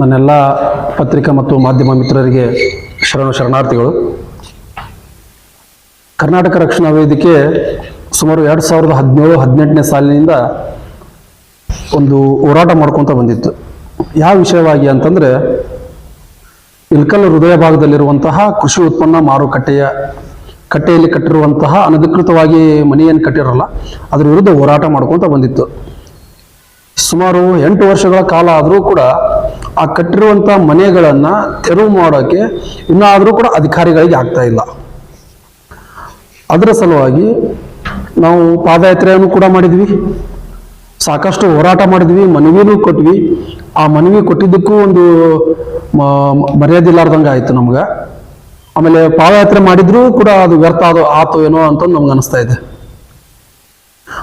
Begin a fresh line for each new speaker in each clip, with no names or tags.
ನನ್ನೆಲ್ಲ ಪತ್ರಿಕಾ ಮತ್ತು ಮಾಧ್ಯಮ ಮಿತ್ರರಿಗೆ ಶರಣ ಶರಣಾರ್ಥಿಗಳು. ಕರ್ನಾಟಕ ರಕ್ಷಣಾ ವೇದಿಕೆ ಸುಮಾರು ಎರಡು ಸಾವಿರದ ಹದಿನೇಳು, ಹದಿನೆಂಟನೇ ಸಾಲಿನಿಂದ ಒಂದು ಹೋರಾಟ ಮಾಡ್ಕೊತ ಬಂದಿತ್ತು. ಯಾವ ವಿಷಯವಾಗಿ ಅಂತಂದರೆ, ಇಲ್ಕಲ್ ಹೃದಯ ಭಾಗದಲ್ಲಿರುವಂತಹ ಕೃಷಿ ಉತ್ಪನ್ನ ಮಾರುಕಟ್ಟೆಯ ಕಟ್ಟೆಯಲ್ಲಿ ಕಟ್ಟಿರುವಂತಹ ಅನಧಿಕೃತವಾಗಿ ಮನೆಯನ್ನು ಕಟ್ಟಿರಲ್ಲ, ಅದ್ರ ವಿರುದ್ಧ ಹೋರಾಟ ಮಾಡ್ಕೊತ ಬಂದಿತ್ತು. ಸುಮಾರು ಎಂಟು ವರ್ಷಗಳ ಕಾಲ ಆದರೂ ಕೂಡ ಆ ಕಟ್ಟಿರುವಂಥ ಮನೆಗಳನ್ನು ತೆರವು ಮಾಡೋಕ್ಕೆ ಇನ್ನಾದರೂ ಕೂಡ ಅಧಿಕಾರಿಗಳಿಗೆ ಆಗ್ತಾ ಇಲ್ಲ. ಅದರ ಸಲುವಾಗಿ ನಾವು ಪಾದಯಾತ್ರೆಯನ್ನು ಕೂಡ ಮಾಡಿದ್ವಿ. ಸಾಕಷ್ಟು ಹೋರಾಟ ಮಾಡಿದ್ವಿ, ಮನವಿನೂ ಕೊಟ್ವಿ. ಆ ಮನವಿ ಕೊಟ್ಟಿದ್ದಕ್ಕೂ ಒಂದು ಮರ್ಯಾದೆ ಇಲ್ಲಾರ್ದಂಗೆ ಆಯಿತು ನಮ್ಗೆ. ಆಮೇಲೆ ಪಾದಯಾತ್ರೆ ಮಾಡಿದ್ರೂ ಕೂಡ ಅದು ವ್ಯರ್ಥ ಅದು ಆತು ಏನೋ ಅಂತ ನಮ್ಗೆ ಅನಿಸ್ತಾ ಇದೆ.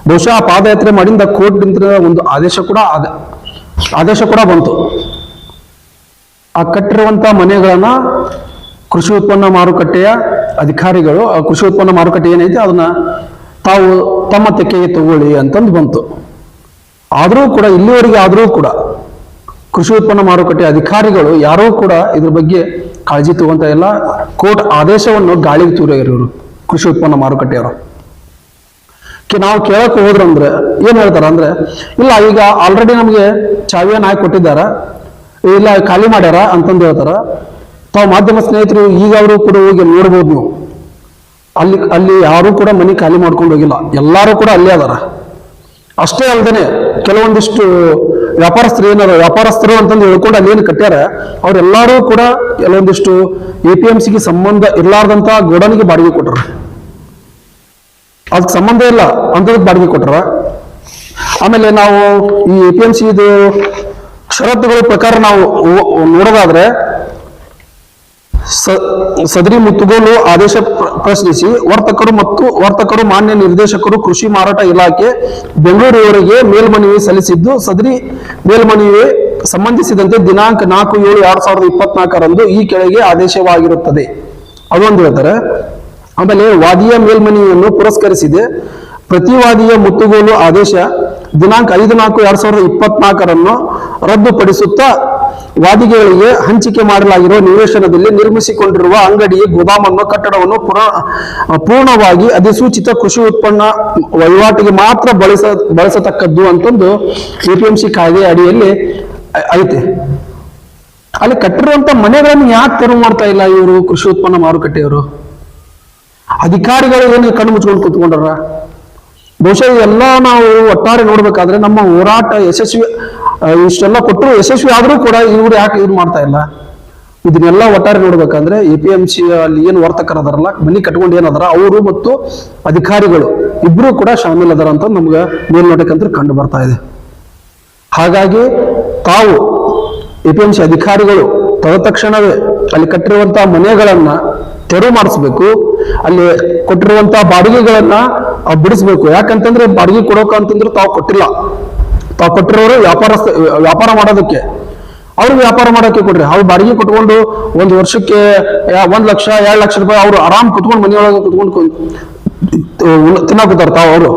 ಬಹುಶಃ ಪಾದಯಾತ್ರೆ ಮಾಡಿಂದ ಕೋರ್ಟ್ನಿಂದ ಒಂದು ಆದೇಶ ಕೂಡ ಆದ- ಆದೇಶ ಕೂಡ ಬಂತು. ಆ ಕಟ್ಟಿರುವಂತಹ ಮನೆಗಳನ್ನ ಕೃಷಿ ಉತ್ಪನ್ನ ಮಾರುಕಟ್ಟೆಯ ಅಧಿಕಾರಿಗಳು, ಆ ಕೃಷಿ ಉತ್ಪನ್ನ ಮಾರುಕಟ್ಟೆ ಏನೈತೆ ಅದನ್ನ ತಾವು ತಮ್ಮ ತೆಕ್ಕೆಗೆ ತಗೊಳ್ಳಿ ಅಂತಂದು ಬಂತು. ಆದರೂ ಕೂಡ, ಇಲ್ಲಿವರೆಗೆ ಆದರೂ ಕೂಡ ಕೃಷಿ ಉತ್ಪನ್ನ ಮಾರುಕಟ್ಟೆ ಅಧಿಕಾರಿಗಳು ಯಾರೂ ಕೂಡ ಇದ್ರ ಬಗ್ಗೆ ಕಾಳಜಿ ತಗೊಂತ ಇಲ್ಲ. ಕೋರ್ಟ್ ಆದೇಶವನ್ನು ಗಾಳಿಗೆ ತೂರಿರು ಕೃಷಿ ಉತ್ಪನ್ನ ಮಾರುಕಟ್ಟೆಯವರು. ನಾವು ಕೇಳಕ್ ಹೋದ್ರಂದ್ರೆ ಏನ್ ಹೇಳ್ತಾರ ಅಂದ್ರೆ, ಇಲ್ಲ, ಈಗ ಆಲ್ರೆಡಿ ನಮಗೆ ಚಾವಿಯನ್ನು ಹಾಕಿ ಕೊಟ್ಟಿದ್ದಾರ, ಇಲ್ಲ, ಖಾಲಿ ಮಾಡ್ಯಾರ ಅಂತಂದು ಹೇಳ್ತಾರ. ತಾವು ಮಾಧ್ಯಮ ಸ್ನೇಹಿತರು, ಈಗ ಅವರು ಕೂಡ ಹೋಗಿ ನೋಡ್ಬೋದು ನೀವು. ಅಲ್ಲಿ ಅಲ್ಲಿ ಯಾರು ಕೂಡ ಮನೆ ಖಾಲಿ ಮಾಡ್ಕೊಂಡು ಹೋಗಿಲ್ಲ. ಎಲ್ಲರೂ ಕೂಡ ಅಲ್ಲೇ ಅದಾರ. ಅಷ್ಟೇ ಅಲ್ದೇನೆ ಕೆಲವೊಂದಿಷ್ಟು ವ್ಯಾಪಾರಸ್ಥರು ಏನಾರ, ವ್ಯಾಪಾರಸ್ಥರು ಅಂತಂದು ಹೇಳ್ಕೊಂಡು ಅಲ್ಲಿ ಏನು ಕಟ್ಟ್ಯಾರ, ಅವರೆಲ್ಲರೂ ಕೂಡ ಕೆಲವೊಂದಿಷ್ಟು ಎ ಪಿ ಎಂ ಸಿಗೆ ಸಂಬಂಧ ಇರ್ಲಾರ್ದಂತ ಗೋಡನಿಗೆ ಬಾಡಿಗೆ ಕೊಟ್ಟರು ಅದಕ್ಕೆ ಸಂಬಂಧ ಇಲ್ಲ. ಅಂಥದ್ದು ಬಾಡಿಗೆ ಕೊಟ್ರ. ಆಮೇಲೆ ನಾವು ಈ ಎ ಪಿ ಎಂ ಸಿ ಇದು ಷರತ್ತುಗಳ ಪ್ರಕಾರ ನಾವು ನೋಡೋದಾದ್ರೆ ಸದರಿ ಮುತ್ತುಗೋಲು ಆದೇಶ ಪ್ರಶ್ನಿಸಿ ವರ್ತಕರು ಮತ್ತು ವರ್ತಕರು ಮಾನ್ಯ ನಿರ್ದೇಶಕರು ಕೃಷಿ ಮಾರಾಟ ಇಲಾಖೆ ಬೆಂಗಳೂರಿವರೆಗೆ ಮೇಲ್ಮನವಿ ಸಲ್ಲಿಸಿದ್ದು ಸದರಿ ಮೇಲ್ಮನವಿ ಸಂಬಂಧಿಸಿದಂತೆ ದಿನಾಂಕ ನಾಲ್ಕು ಏಳು ಎರಡ್ ಸಾವಿರದ ಇಪ್ಪತ್ನಾಲ್ಕರಂದು ಈ ಕೆಳಗೆ ಆದೇಶವಾಗಿರುತ್ತದೆ. ಅದೊಂದು ಹೇಳ್ತಾರೆ. ಆಮೇಲೆ ವಾದಿಯ ಮೇಲ್ಮನೆಯನ್ನು ಪುರಸ್ಕರಿಸಿದೆ. ಪ್ರತಿವಾದಿಯ ಮುತ್ತುಗೋಲು ಆದೇಶ ದಿನಾಂಕ ಐದು ನಾಲ್ಕು ಎರಡ್ ಸಾವಿರದ ಇಪ್ಪತ್ನಾಲ್ಕರನ್ನು ರದ್ದುಪಡಿಸುತ್ತಾ ವಾದಿಗೆಗಳಿಗೆ ಹಂಚಿಕೆ ಮಾಡಲಾಗಿರುವ ನಿವೇಶನದಲ್ಲಿ ನಿರ್ಮಿಸಿಕೊಂಡಿರುವ ಅಂಗಡಿ ಗೋದಾಮನ್ನು ಕಟ್ಟಡವನ್ನು ಪುರ, ಪೂರ್ಣವಾಗಿ ಅಧಿಸೂಚಿತ ಕೃಷಿ ಉತ್ಪನ್ನ ವಹಿವಾಟಿಗೆ ಮಾತ್ರ ಬಳಸ, ಬಳಸತಕ್ಕದ್ದು ಅಂತಂದು ಎಪಿಎಂಸಿ ಕಾಯ್ದೆ ಅಡಿಯಲ್ಲಿ ಐತೆ. ಅಲ್ಲಿ ಕಟ್ಟಿರುವಂತ ಮನೆಗಳನ್ನು ಯಾಕೆ ತೆರವು ಮಾಡ್ತಾ ಇಲ್ಲ ಇವರು ಕೃಷಿ ಉತ್ಪನ್ನ ಮಾರುಕಟ್ಟೆಯವರು? ಅಧಿಕಾರಿಗಳು ಏನು ಕಣ್ಣು ಮುಚ್ಕೊಂಡು ಕೂತ್ಕೊಂಡ್ರ ಬಹುಶಃ ಎಲ್ಲ ನಾವು ಒಟ್ಟಾರೆ ನೋಡ್ಬೇಕಾದ್ರೆ ನಮ್ಮ ಹೋರಾಟ ಯಶಸ್ವಿ ಇಷ್ಟೆಲ್ಲ ಕೊಟ್ಟರು ಯಶಸ್ವಿ ಆದರೂ ಕೂಡ ಇವ್ರು ಯಾಕೆ ಇದು ಮಾಡ್ತಾ ಇಲ್ಲ? ಇದನ್ನೆಲ್ಲ ಒಟ್ಟಾರೆ ನೋಡ್ಬೇಕಂದ್ರೆ ಎ ಪಿ ಎಂ ಸಿ ಅಲ್ಲಿ ಏನು ವರ್ತಕರ ಅದಾರಲ್ಲ ಮನಿ ಕಟ್ಕೊಂಡು ಏನದಾರ ಅವರು ಮತ್ತು ಅಧಿಕಾರಿಗಳು ಇಬ್ರು ಕೂಡ ಶಾಮೀಲ್ ಅದಾರ ಅಂತ ನಮ್ಗೆ ಮೇಲ್ನೋಟಕ್ಕಂತ ಕಂಡು ಬರ್ತಾ ಇದೆ. ಹಾಗಾಗಿ ತಾವು ಎ ಪಿ ಎಂ ಸಿ ಅಧಿಕಾರಿಗಳು ತಕ್ಷಣವೇ ಅಲ್ಲಿ ಕಟ್ಟಿರುವಂತಹ ಮನೆಗಳನ್ನ ತೆರವು ಮಾಡಿಸ್ಬೇಕು, ಅಲ್ಲಿ ಕೊಟ್ಟಿರುವಂತಹ ಬಾಡಿಗೆಗಳನ್ನ ಬಿಡಿಸ್ಬೇಕು. ಯಾಕಂತಂದ್ರೆ ಬಾಡಿಗೆ ಕೊಡೋಕ ಅಂತಂದ್ರೆ ತಾವು ಕೊಟ್ಟಿಲ್ಲ. ತಾವು ಕೊಟ್ಟಿರೋರು ವ್ಯಾಪಾರ ವ್ಯಾಪಾರ ಮಾಡೋದಕ್ಕೆ. ಅವ್ರು ವ್ಯಾಪಾರ ಮಾಡೋಕೆ ಕೊಡ್ರಿ. ಅವ್ರು ಬಾಡಿಗೆ ಕೊಟ್ಕೊಂಡು ಒಂದು ವರ್ಷಕ್ಕೆ ಒಂದ್ ಲಕ್ಷ, ಎರಡ್ ಲಕ್ಷ ರೂಪಾಯಿ ಅವ್ರು ಆರಾಮ್ ಕುತ್ಕೊಂಡು ಮನೆಯೊಳಗೆ ಕುತ್ಕೊಂಡು ತಿನ್ನಾಕುತ್ತಾರ ತಾವು ಅವರು.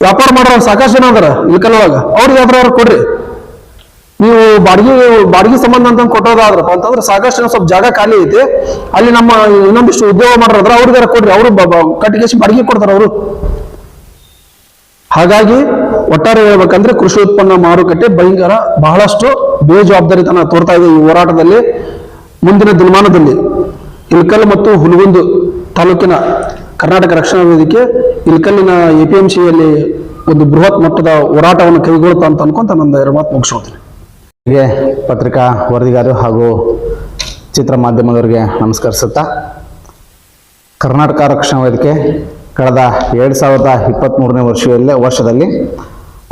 ವ್ಯಾಪಾರ ಮಾಡೋರು ಸಾಕಷ್ಟು ಜನ ಅದಾರ ಇಲ್ಕಲ್ವಾಗ ಅವ್ರಿಗೆ ಅವ್ರು ಕೊಡ್ರಿ. ನೀವು ಬಾಡಿಗೆ ಬಾಡಿಗೆ ಸಂಬಂಧ ಅಂತ ಕೊಟ್ಟೋದಾದ್ರಪ್ಪ ಅಂತಂದ್ರೆ ಸಾಕಷ್ಟು ಸ್ವಲ್ಪ ಜಾಗ ಖಾಲಿ ಐತಿ. ಅಲ್ಲಿ ನಮ್ಮ ಇನ್ನೊಂದಿಷ್ಟು ಉದ್ಯೋಗ ಮಾಡೋದ್ರ ಅವ್ರಿಗಾರ ಕೊಡ್ರಿ, ಅವರು ಕಟ್ಟಿಗೆ ಬಾಡಿಗೆ ಕೊಡ್ತಾರ ಅವರು. ಹಾಗಾಗಿ ಒಟ್ಟಾರೆ ಹೇಳ್ಬೇಕಂದ್ರೆ ಕೃಷಿ ಉತ್ಪನ್ನ ಮಾರುಕಟ್ಟೆ ಭಯಂಕರ, ಬಹಳಷ್ಟು ಬೇಜವಾಬ್ದಾರಿತನ ತೋರ್ತಾ ಇದೆ ಈ ಹೋರಾಟದಲ್ಲಿ. ಮುಂದಿನ ದಿನಮಾನದಲ್ಲಿ ಇಲ್ಕಲ್ ಮತ್ತು ಹುಲಗುಂದು ತಾಲೂಕಿನ ಕರ್ನಾಟಕ ರಕ್ಷಣಾ ವೇದಿಕೆ ಇಲ್ಕಲ್ಲಿನ ಎ ಪಿ ಎಂ ಸಿಯಲ್ಲಿ ಒಂದು ಬೃಹತ್ ಮಟ್ಟದ ಹೋರಾಟವನ್ನು ಕೈಗೊಳ್ತಾ ಅಂತ ಅನ್ಕೊಂತ ನನ್ನ ಎರಡು ಮಾತು ಮುಗಿಸ್ಕೊಳ್ತೀನಿ.
ಹೀಗೆ ಪತ್ರಿಕಾ ವರದಿಗಾರರು ಹಾಗೂ ಚಿತ್ರ ಮಾಧ್ಯಮದವರಿಗೆ ನಮಸ್ಕರಿಸುತ್ತಾ, ಕರ್ನಾಟಕ ರಕ್ಷಣಾ ವೇದಿಕೆ ಕಳೆದ ಎರಡು ಸಾವಿರದ ಇಪ್ಪತ್ತ್ಮೂರನೇ ವರ್ಷದಲ್ಲಿ ವರ್ಷದಲ್ಲಿ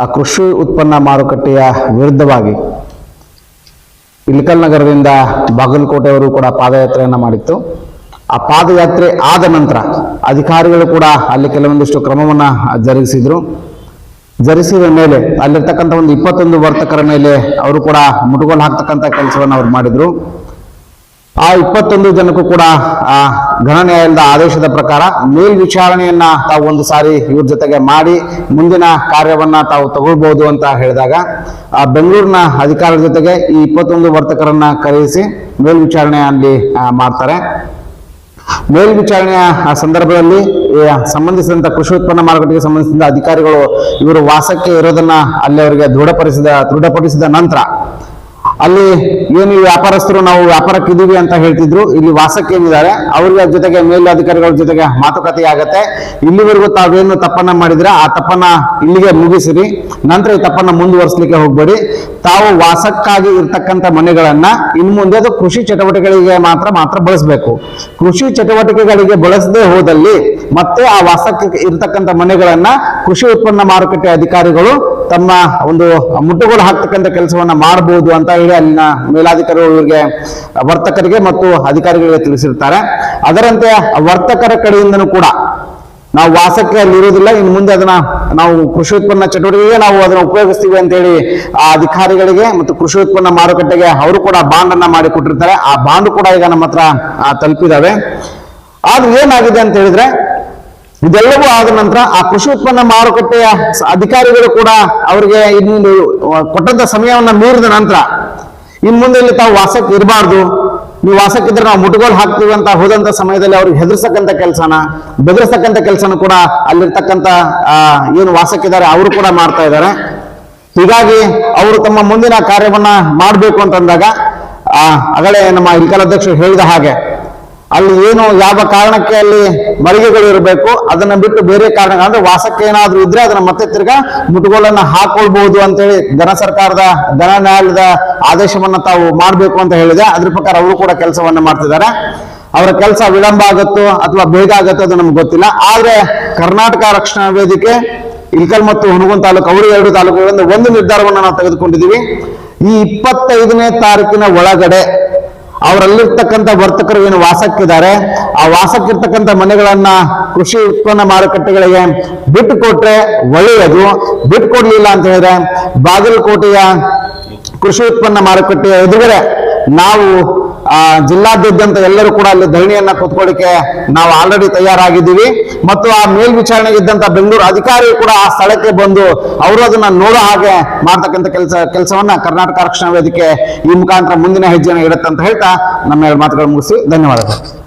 ಆ ಕೃಷಿ ಉತ್ಪನ್ನ ಮಾರುಕಟ್ಟೆಯ ವಿರುದ್ಧವಾಗಿ ಇಲ್ಕಲ್ ನಗರದಿಂದ ಬಾಗಲಕೋಟೆಯವರು ಕೂಡ ಪಾದಯಾತ್ರೆಯನ್ನು ಮಾಡಿತ್ತು. ಆ ಪಾದಯಾತ್ರೆ ಆದ ನಂತರ ಅಧಿಕಾರಿಗಳು ಕೂಡ ಅಲ್ಲಿ ಕೆಲವೊಂದಿಷ್ಟು ಕ್ರಮವನ್ನು ಜರುಗಿಸಿದ್ರು. ಜರಿಸಿದ ಮೇಲೆ, ಅಲ್ಲಿರ್ತಕ್ಕಂಥ ಒಂದು ಇಪ್ಪತ್ತೊಂದು ವರ್ತಕರ ಮೇಲೆ ಅವರು ಕೂಡ ಮುಟುಗೋಲು ಹಾಕ್ತಕ್ಕಂಥ ಕೆಲಸವನ್ನು ಅವ್ರು ಮಾಡಿದ್ರು. ಆ ಇಪ್ಪತ್ತೊಂದು ಜನಕ್ಕೂ ಕೂಡ, ಆ ಘನ ನ್ಯಾಯಾಲಯದ ಆದೇಶದ ಪ್ರಕಾರ ಮೇಲ್ವಿಚಾರಣೆಯನ್ನ ತಾವು ಒಂದು ಸಾರಿ ಇವ್ರ ಜೊತೆಗೆ ಮಾಡಿ, ಮುಂದಿನ ಕಾರ್ಯವನ್ನ ತಾವು ತಗೊಳ್ಬಹುದು ಅಂತ ಹೇಳಿದಾಗ, ಆ ಬೆಂಗಳೂರಿನ ಅಧಿಕಾರಿಗಳ ಜೊತೆಗೆ ಈ ಇಪ್ಪತ್ತೊಂದು ವರ್ತಕರನ್ನ ಕರೆಯಿಸಿ ಮೇಲ್ವಿಚಾರಣೆ ಅಲ್ಲಿ ಮಾಡ್ತಾರೆ. ಮೇಲ್ವಿಚಾರಣೆಯ ಸಂದರ್ಭದಲ್ಲಿ ಸಂಬಂಧಿಸಿದಂತ ಕೃಷಿ ಉತ್ಪನ್ನ ಮಾರುಕಟ್ಟೆಗೆ ಸಂಬಂಧಿಸಿದ ಅಧಿಕಾರಿಗಳು ಇವರು ವಾಸಕ್ಕೆ ಇರೋದನ್ನ ಅಲ್ಲಿ ಅವರಿಗೆ ದೃಢಪಡಿಸಿದ ದೃಢಪಡಿಸಿದ ನಂತರ ಅಲ್ಲಿ ಏನು ವ್ಯಾಪಾರಸ್ಥರು ನಾವು ವ್ಯಾಪಾರಕ್ಕೆ ಇದೀವಿ ಅಂತ ಹೇಳ್ತಿದ್ರು. ಇಲ್ಲಿ ವಾಸಕ್ಕೆ ಏನಿದ್ದಾರೆ? ಅವ್ರಿಗೆ ಜೊತೆಗೆ ಮೇಲಧಿಕಾರಿಗಳ ಜೊತೆಗೆ ಮಾತುಕತೆ ಆಗತ್ತೆ. ಇಲ್ಲಿವರೆಗೂ ತಾವೇನು ತಪ್ಪನ್ನ ಮಾಡಿದ್ರೆ? ಆ ತಪ್ಪನ್ನ ಇಲ್ಲಿಗೆ ಮುಗಿಸಿರಿ. ನಂತರ ಈ ತಪ್ಪನ್ನ ಮುಂದುವರಿಸಲಿಕ್ಕೆ ಹೋಗ್ಬೇಡಿ. ತಾವು ವಾಸಕ್ಕಾಗಿ ಇರ್ತಕ್ಕಂಥ ಮನೆಗಳನ್ನ ಇನ್ನು ಮುಂದೆ ಅದು ಕೃಷಿ ಚಟುವಟಿಕೆಗಳಿಗೆ ಮಾತ್ರ ಮಾತ್ರ ಬಳಸಬೇಕು. ಕೃಷಿ ಚಟುವಟಿಕೆಗಳಿಗೆ ಬಳಸದೆ ಹೋದಲ್ಲಿ ಮತ್ತೆ ಆ ವಾಸಕ್ಕೆ ಇರ್ತಕ್ಕಂಥ ಮನೆಗಳನ್ನ ಕೃಷಿ ಉತ್ಪನ್ನ ಮಾರುಕಟ್ಟೆ ಅಧಿಕಾರಿಗಳು ತಮ್ಮ ಒಂದು ಮುಟ್ಟುಗೋಲು ಹಾಕ್ತಕ್ಕಂಥ ಕೆಲಸವನ್ನ ಮಾಡಬಹುದು ಅಂತ ಹೇಳಿ ಅಲ್ಲಿನ ಮೇಲಾಧಿಕಾರಿಗಳಿಗೆ ವರ್ತಕರಿಗೆ ಮತ್ತು ಅಧಿಕಾರಿಗಳಿಗೆ ತಿಳಿಸಿರ್ತಾರೆ. ಅದರಂತೆ ವರ್ತಕರ ಕಡೆಯಿಂದನೂ ಕೂಡ ನಾವು ವಾಸಕ್ಕೆ ಅಲ್ಲಿ ಇರುವುದಿಲ್ಲ ಇನ್ನು ಮುಂದೆ ಅದನ್ನ ನಾವು ಕೃಷಿ ಉತ್ಪನ್ನ ಚಟುವಟಿಕೆಗೆ ನಾವು ಅದನ್ನ ಉಪಯೋಗಿಸ್ತೀವಿ ಅಂತ ಹೇಳಿ ಆ ಅಧಿಕಾರಿಗಳಿಗೆ ಮತ್ತು ಕೃಷಿ ಉತ್ಪನ್ನ ಮಾರುಕಟ್ಟೆಗೆ ಅವರು ಕೂಡ ಬಾಂಡ್ ಅನ್ನ ಮಾಡಿ ಕೊಟ್ಟಿರ್ತಾರೆ. ಆ ಬಾಂಡ್ ಕೂಡ ಈಗ ನಮ್ಮ ಹತ್ರ ತಲುಪಿದಾವೆ. ಆದ್ರೆ ಏನಾಗಿದೆ ಅಂತ ಹೇಳಿದ್ರೆ ಇದೆಲ್ಲವೂ ಆದ ನಂತರ ಆ ಕೃಷಿ ಉತ್ಪನ್ನ ಮಾರುಕಟ್ಟೆಯ ಅಧಿಕಾರಿಗಳು ಕೂಡ ಅವರಿಗೆ ಇನ್ನೊಂದು ಕೊಟ್ಟಂತ ಸಮಯವನ್ನ ಮೀರಿದ ನಂತರ, ಇನ್ ಮುಂದೆ ಇಲ್ಲಿ ತಾವು ವಾಸಕ್ಕೆ ಇರಬಾರ್ದು. ನೀವು ವಾಸಕ್ಕಿದ್ರೆ ನಾವು ಮುಟ್ಗೋಲ್ ಹಾಕ್ತೀವಿ ಅಂತ ಹೋದಂತ ಸಮಯದಲ್ಲಿ ಅವ್ರಿಗೆ ಹೆದರ್ಸಕ್ಕಂತ ಕೆಲಸನ, ಬೆದರ್ಸಕ್ಕಂತ ಕೆಲಸನ ಕೂಡ ಅಲ್ಲಿರ್ತಕ್ಕಂತ ಏನು ವಾಸಕ್ಕಿದ್ದಾರೆ ಅವರು ಕೂಡ ಮಾಡ್ತಾ ಇದ್ದಾರೆ. ಹೀಗಾಗಿ ಅವರು ತಮ್ಮ ಮುಂದಿನ ಕಾರ್ಯವನ್ನ ಮಾಡಬೇಕು ಅಂತಂದಾಗ, ಆ ಅಗಲೇ ನಮ್ಮ ಇಲ್ಕಲ್ ಅಧ್ಯಕ್ಷರು ಹೇಳಿದ ಹಾಗೆ ಅಲ್ಲಿ ಏನು, ಯಾವ ಕಾರಣಕ್ಕೆ ಅಲ್ಲಿ ಮಳಿಗೆಗಳು ಇರಬೇಕು, ಅದನ್ನ ಬಿಟ್ಟು ಬೇರೆ ಕಾರಣ ಅಂದ್ರೆ ವಾಸಕ್ಕೆ ಏನಾದ್ರೂ ಇದ್ರೆ ಅದನ್ನ ಮತ್ತೆ ತಿರ್ಗಾ ಮುಟ್ಗೋಲನ್ನ ಹಾಕೊಳ್ಬಹುದು ಅಂತೇಳಿ ಧನ ಸರ್ಕಾರದ, ಧನ ನ್ಯಾಯಾಲಯದ ಆದೇಶವನ್ನ ತಾವು ಮಾಡಬೇಕು ಅಂತ ಹೇಳಿದೆ. ಅದ್ರ ಪ್ರಕಾರ ಅವರು ಕೂಡ ಕೆಲಸವನ್ನ ಮಾಡ್ತಿದ್ದಾರೆ. ಅವರ ಕೆಲಸ ವಿಳಂಬ ಆಗುತ್ತೋ ಅಥವಾ ಬೇಗ ಆಗುತ್ತೋ ಅದು ನಮ್ಗೆ ಗೊತ್ತಿಲ್ಲ. ಆದ್ರೆ ಕರ್ನಾಟಕ ರಕ್ಷಣಾ ವೇದಿಕೆ, ಇಲ್ಕಲ್ ಮತ್ತು ಹುಣಗುನ್ ತಾಲೂಕು ಅವರು ಎರಡು ತಾಲೂಕುಗಳಿಂದ ಒಂದು ನಿರ್ಧಾರವನ್ನು ನಾವು ತೆಗೆದುಕೊಂಡಿದ್ದೀವಿ. ಈ ಇಪ್ಪತ್ತೈದನೇ ತಾರೀಕಿನ ಒಳಗಡೆ ಅವರಲ್ಲಿರ್ತಕ್ಕಂಥ ವರ್ತಕರು ಏನು ವಾಸಕ್ಕಿದ್ದಾರೆ, ಆ ವಾಸಕ್ಕಿರ್ತಕ್ಕಂಥ ಮನೆಗಳನ್ನ ಕೃಷಿ ಉತ್ಪನ್ನ ಮಾರುಕಟ್ಟೆಗಳಿಗೆ ಬಿಟ್ಟು ಕೊಟ್ರೆ ಒಳ್ಳೆಯದು. ಬಿಟ್ಟು ಕೊಡ್ಲಿಲ್ಲ ಅಂತ ಹೇಳಿದ್ರೆ ಬಾಗಲಕೋಟೆಯ ಕೃಷಿ ಉತ್ಪನ್ನ ಮಾರುಕಟ್ಟೆಯ ಎದುರುಗಡೆ ನಾವು ಆ ಜಿಲ್ಲಾದ್ಯಂತ ಎಲ್ಲರೂ ಕೂಡ ಅಲ್ಲಿ ಧರಣಿಯನ್ನ ಕೂತ್ಕೊಳ್ಳಿಕ್ಕೆ ನಾವು ಆಲ್ರೆಡಿ ತಯಾರಾಗಿದ್ದೀವಿ. ಮತ್ತು ಆ ಮೇಲ್ವಿಚಾರಣೆಗೆ ಇದ್ದಂತ ಬೆಂಗಳೂರು ಅಧಿಕಾರಿ ಕೂಡ ಆ ಸ್ಥಳಕ್ಕೆ ಬಂದು ಅವರು ಅದನ್ನ ನೋಡೋ ಹಾಗೆ ಮಾಡ್ತಕ್ಕಂಥ ಕೆಲಸ, ಕೆಲಸವನ್ನ ಕರ್ನಾಟಕ ರಕ್ಷಣಾ ವೇದಿಕೆ ಈ ಮುಖಾಂತರ ಮುಂದಿನ ಹೆಜ್ಜೆನ ಇಡುತ್ತಂತ ಹೇಳ್ತಾ ನಮ್ಮ ಎರಡು ಮಾತುಗಳು ಮುಗಿಸಿ. ಧನ್ಯವಾದಗಳು.